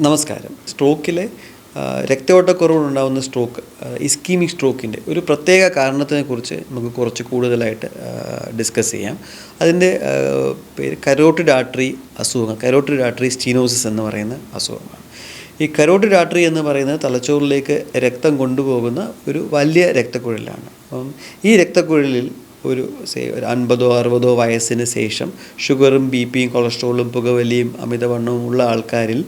നമസ്കാരം. സ്ട്രോക്കിലെ രക്തയോട്ടക്കുറവുണ്ടാകുന്ന stroke ischemic സ്ട്രോക്കിന്റെ ഒരു പ്രത്യേക കാരണത്തിനെക്കുറിച്ച് നമുക്ക് കുറച്ച് കൂടുതലായിട്ട് ഡിസ്കസ് ചെയ്യാം. അതിന്റെ പേര് കരോട്ടിഡ് ആർട്ടറി അസുഖങ്ങൾ കരോട്ടിഡ് ആർട്ടറി സ്റ്റീനോസിസ് എന്ന് പറയുന്ന അസുഖമാണ്. ഈ കരോട്ടിഡ് ആർട്ടറി എന്ന് പറയുന്നത് തലച്ചോറിലേക്ക് രക്തം കൊണ്ടുപോകുന്ന ഒരു വലിയ രക്തക്കുഴലാണ് അപ്പം ഈ രക്തക്കുഴലിൽ ഒരു ഒരു അൻപതോ അറുപതോ വയസ്സിന് ശേഷം ഷുഗറും ബി പിയും കൊളസ്ട്രോളും പുകവലിയും അമിതവണ്ണവും ഉള്ള ആൾക്കാരിൽ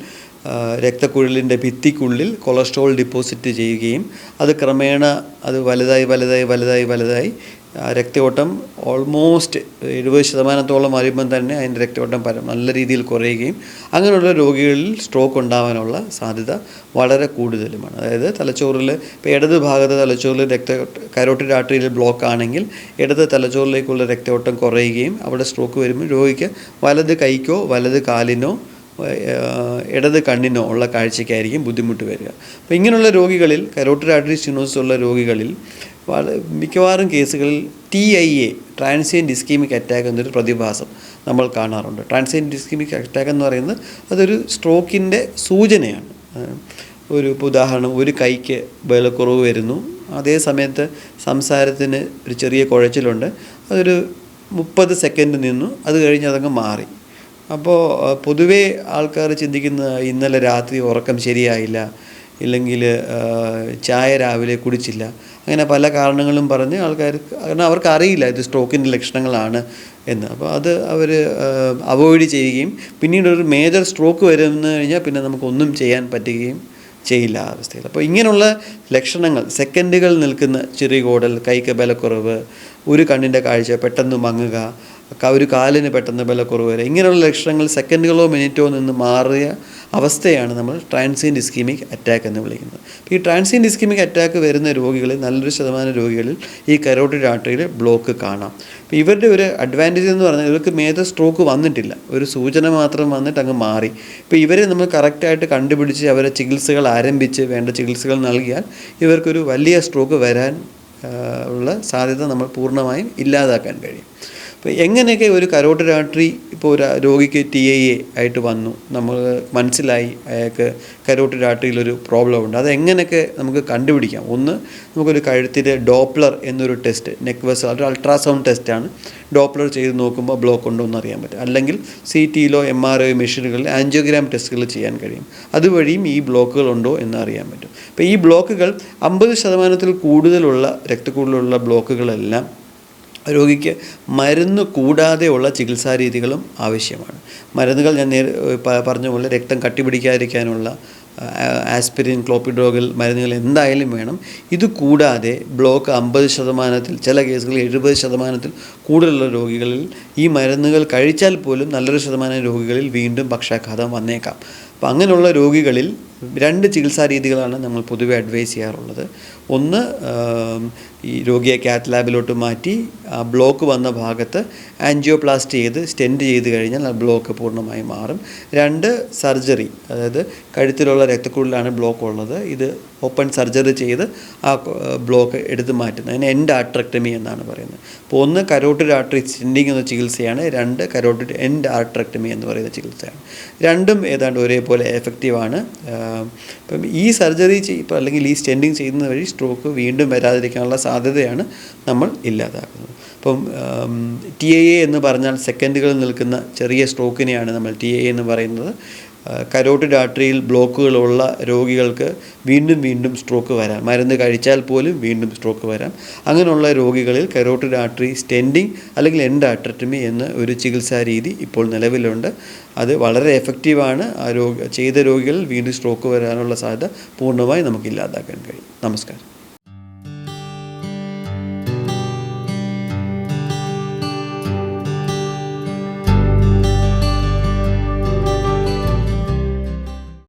രക്തക്കുഴലിന്റെ ഭിത്തിക്കുള്ളിൽ കൊളസ്ട്രോൾ ഡിപ്പോസിറ്റ് ചെയ്യുകയും അത് ക്രമേണ അത് വലുതായി വലുതായി വലുതായി വലുതായി രക്തയോട്ടം ഓൾമോസ്റ്റ് എഴുപത് ശതമാനത്തോളം വരുമ്പം തന്നെ അതിന്റെ രക്തയോട്ടം പര നല്ല രീതിയിൽ കുറയുകയും അങ്ങനെയുള്ള രോഗികളിൽ സ്ട്രോക്ക് ഉണ്ടാവാനുള്ള സാധ്യത വളരെ കൂടുതലുമാണ്. അതായത് തലച്ചോറിൽ ഇപ്പോൾ ഇടത് ഭാഗത്ത് തലച്ചോറിൽ രക്ത കരോട്ടിഡ് ആർട്ടറിയിൽ ബ്ലോക്ക് ആണെങ്കിൽ ഇടത് തലച്ചോറിലേക്കുള്ള രക്തയോട്ടം കുറയുകയും അവിടെ സ്ട്രോക്ക് വരുമ്പോൾ രോഗിക്ക് വലത് കൈക്കോ വലത് കാലിനോ ഇടത് കണ്ണിനോ ഉള്ള കാഴ്ചയ്ക്കായിരിക്കും ബുദ്ധിമുട്ട് വരിക. അപ്പോൾ ഇങ്ങനെയുള്ള രോഗികളിൽ കരോട്ടർ ആർട്ടറി സ്റ്റിനോസിസ് ഉള്ള രോഗികളിൽ മിക്കവാറും കേസുകളിൽ T I A transient ischemic attack എന്നൊരു പ്രതിഭാസം നമ്മൾ കാണാറുണ്ട്. ട്രാൻസിയൻ ഡിസ്കീമിക് അറ്റാക്ക് എന്ന് പറയുന്നത് അതൊരു സ്ട്രോക്കിന്റെ സൂചനയാണ്. ഒരു ഉദാഹരണം ഒരു കൈക്ക് ബലക്കുറവ് വരുന്നു. അതേ സമയത്ത് സംസാരത്തിന് ഒരു ചെറിയ കുഴച്ചിലുണ്ട്. അതൊരു മുപ്പത് സെക്കൻഡ് നിന്നു അത് കഴിഞ്ഞ് അതങ്ങ് മാറി. അപ്പോൾ പൊതുവേ ആൾക്കാർ ചിന്തിക്കുന്ന ഇന്നലെ രാത്രി ഉറക്കം ശരിയായില്ല ഇല്ലെങ്കിൽ ചായ രാവിലെ കുടിച്ചില്ല അങ്ങനെ പല കാരണങ്ങളും പറഞ്ഞ് ആൾക്കാർ കാരണം അവർക്ക് അറിയില്ല ഇത് സ്ട്രോക്കിന്റെ ലക്ഷണങ്ങളാണ് എന്ന്. അപ്പോൾ അത് അവർ അവോയ്ഡ് ചെയ്യുകയും പിന്നീട് ഒരു മേജർ സ്ട്രോക്ക് വരുന്നു കഴിഞ്ഞാൽ പിന്നെ നമുക്കൊന്നും ചെയ്യാൻ പറ്റുകയും ചെയ്യില്ല ആ അവസ്ഥയിൽ. അപ്പോൾ ഇങ്ങനെയുള്ള ലക്ഷണങ്ങൾ സെക്കൻഡുകൾ നിൽക്കുന്ന ചെറിയ കൈക്ക് ബലക്കുറവ് ഒരു കണ്ണിന്റെ കാഴ്ച പെട്ടെന്ന് മങ്ങുക ഒരു കാലിന് പെട്ടെന്ന് ബലക്കുറവ് വരെ. ഇങ്ങനെയുള്ള ലക്ഷണങ്ങൾ സെക്കൻഡുകളോ മിനിറ്റോ നിന്ന് മാറിയ അവസ്ഥയാണ് നമ്മൾ ട്രാൻസിയൻ ഇസ്കീമിക് അറ്റാക്ക് എന്ന് വിളിക്കുന്നത്. ഈ ട്രാൻസിയൻ ഇസ്കീമിക് അറ്റാക്ക് വരുന്ന രോഗികളിൽ നല്ലൊരു ശതമാനം രോഗികളിൽ ഈ കരോട്ടിഡ് ആർട്ടറിയിൽ ബ്ലോക്ക് കാണാം. അപ്പോൾ ഇവരുടെ ഒരു അഡ്വാന്റേജ് എന്ന് പറഞ്ഞാൽ ഇവർക്ക് മേത സ്ട്രോക്ക് വന്നിട്ടില്ല. ഒരു സൂചന മാത്രം വന്നിട്ട് അങ്ങ് മാറി. ഇപ്പോൾ ഇവരെ നമ്മൾ കറക്റ്റായിട്ട് കണ്ടുപിടിച്ച് അവരെ ചികിത്സകൾ ആരംഭിച്ച് വേണ്ട ചികിത്സകൾ നൽകിയാൽ ഇവർക്കൊരു വലിയ സ്ട്രോക്ക് വരാൻ ഉള്ള സാധ്യത നമ്മൾ പൂർണമായും ഇല്ലാതാക്കാൻ കഴിയും. അപ്പോൾ എങ്ങനെയൊക്കെ ഒരു കരോട്ട് ആർട്ടറി ഇപ്പോൾ ഒരു രോഗിക്ക് ടി ഐ എ ആയിട്ട് വന്നു? നമ്മൾ മനസ്സിലായി അയാൾക്ക് കരോട്ട് ആർട്ടറിയിൽ ഒരു പ്രോബ്ലം ഉണ്ട്. അത് എങ്ങനെയൊക്കെ നമുക്ക് കണ്ടുപിടിക്കാം? ഒന്ന് നമുക്കൊരു കഴുത്തിൽ ഡോപ്ലർ എന്നൊരു ടെസ്റ്റ് നെക്ക് വെസ് ഒരു അൾട്രാസൗണ്ട് ടെസ്റ്റാണ് ഡോപ്ലർ ചെയ്ത് നോക്കുമ്പോൾ ബ്ലോക്ക് ഉണ്ടോ എന്ന് അറിയാൻ പറ്റും. അല്ലെങ്കിൽ സി ടിയിലോ എം ആർ ഐ മെഷീനുകളിൽ ആൻജിയോഗ്രാം ടെസ്റ്റുകൾ ചെയ്യാൻ കഴിയും. അതുവഴിയും ഈ ബ്ലോക്കുകൾ ഉണ്ടോ എന്ന് അറിയാൻ പറ്റും. അപ്പോൾ ഈ ബ്ലോക്കുകൾ അമ്പത് ശതമാനത്തിൽ കൂടുതലുള്ള രക്തക്കൂടുതലുള്ള ബ്ലോക്കുകളെല്ലാം രോഗിക്ക് മരുന്ന് കൂടാതെയുള്ള ചികിത്സാ രീതികളും ആവശ്യമാണ്. മരുന്നുകൾ ഞാൻ നേരെ പറഞ്ഞ പോലെ രക്തം കട്ടിപിടിക്കാതിരിക്കാനുള്ള ആസ്പിരിൻ ക്ലോപ്പിഡ്രോഗൽ മരുന്നുകൾ എന്തായാലും വേണം. ഇത് കൂടാതെ ബ്ലോക്ക് അമ്പത് ശതമാനത്തിൽ ചില കേസുകളിൽ എഴുപത് ശതമാനത്തിൽ കൂടുതലുള്ള രോഗികളിൽ ഈ മരുന്നുകൾ കഴിച്ചാൽ പോലും നല്ലൊരു ശതമാനം രോഗികളിൽ വീണ്ടും പക്ഷാഘാതം വന്നേക്കാം. അപ്പോൾ അങ്ങനെയുള്ള രോഗികളിൽ രണ്ട് ചികിത്സാ രീതികളാണ് നമ്മൾ പൊതുവെ അഡ്വൈസ് ചെയ്യാറുള്ളത്. ഒന്ന് ഈ രോഗിയെ കാത്ത് ലാബിലോട്ട് മാറ്റി ബ്ലോക്ക് വന്ന ഭാഗത്ത് ആൻജിയോപ്ലാസ്റ്റ് ചെയ്ത് സ്റ്റെൻഡ് ചെയ്ത് കഴിഞ്ഞാൽ ആ ബ്ലോക്ക് പൂർണമായി മാറും. രണ്ട് സർജറി അതായത് കഴുത്തിലുള്ള രക്തക്കുഴലിലാണ് ബ്ലോക്ക് ഉള്ളത്. ഇത് ഓപ്പൺ സർജറി ചെയ്ത് ആ ബ്ലോക്ക് എടുത്ത് മാറ്റുന്നത്. അതിന് എൻഡ് ആർട്രക്ടമി എന്നാണ് പറയുന്നത്. അപ്പോൾ ഒന്ന് കരോട്ടിഡ് ആർട്ടറി സ്റ്റെൻഡിങ് എന്ന ചികിത്സയാണ്. രണ്ട് കരോട്ടിഡ് എൻഡ് ആർട്രക്ടമി എന്ന് പറയുന്ന ചികിത്സയാണ്. രണ്ടും ഏതാണ്ട് ഒരേപോലെ എഫക്റ്റീവാണ് ഇപ്പം ഈ സർജറി ഇപ്പോൾ അല്ലെങ്കിൽ ഈ സ്റ്റെൻഡിങ് ചെയ്യുന്നത് വഴി സ്ട്രോക്ക് വീണ്ടും വരാതിരിക്കാനുള്ള സാധ്യതയാണ് നമ്മൾ ഇല്ലാതാക്കുന്നത്. അപ്പം ടി എ എന്ന് പറഞ്ഞാൽ സെക്കൻഡുകളിൽ നിൽക്കുന്ന ചെറിയ സ്ട്രോക്കിനെയാണ് നമ്മൾ ടി എ എന്ന് പറയുന്നത്. കരോട്ടിഡ് ആർട്ടറിയിൽ ബ്ലോക്കുകളുള്ള രോഗികൾക്ക് വീണ്ടും വീണ്ടും സ്ട്രോക്ക് വരാം. മരുന്ന് കഴിച്ചാൽ പോലും വീണ്ടും സ്ട്രോക്ക് വരാം. അങ്ങനെയുള്ള രോഗികളിൽ കരോട്ടിഡ് ആർട്ടറി സ്റ്റെൻഡിങ് അല്ലെങ്കിൽ എൻഡ് ആർട്ടറട്ടമി എന്ന ഒരു ചികിത്സാ രീതി ഇപ്പോൾ നിലവിലുണ്ട്. അത് വളരെ എഫക്റ്റീവാണ് ആ രോഗ ചെയ്ത രോഗികളിൽ വീണ്ടും സ്ട്രോക്ക് വരാനുള്ള സാധ്യത പൂർണമായി നമുക്ക് ഇല്ലാതാക്കാൻ കഴിയും. നമസ്കാരം.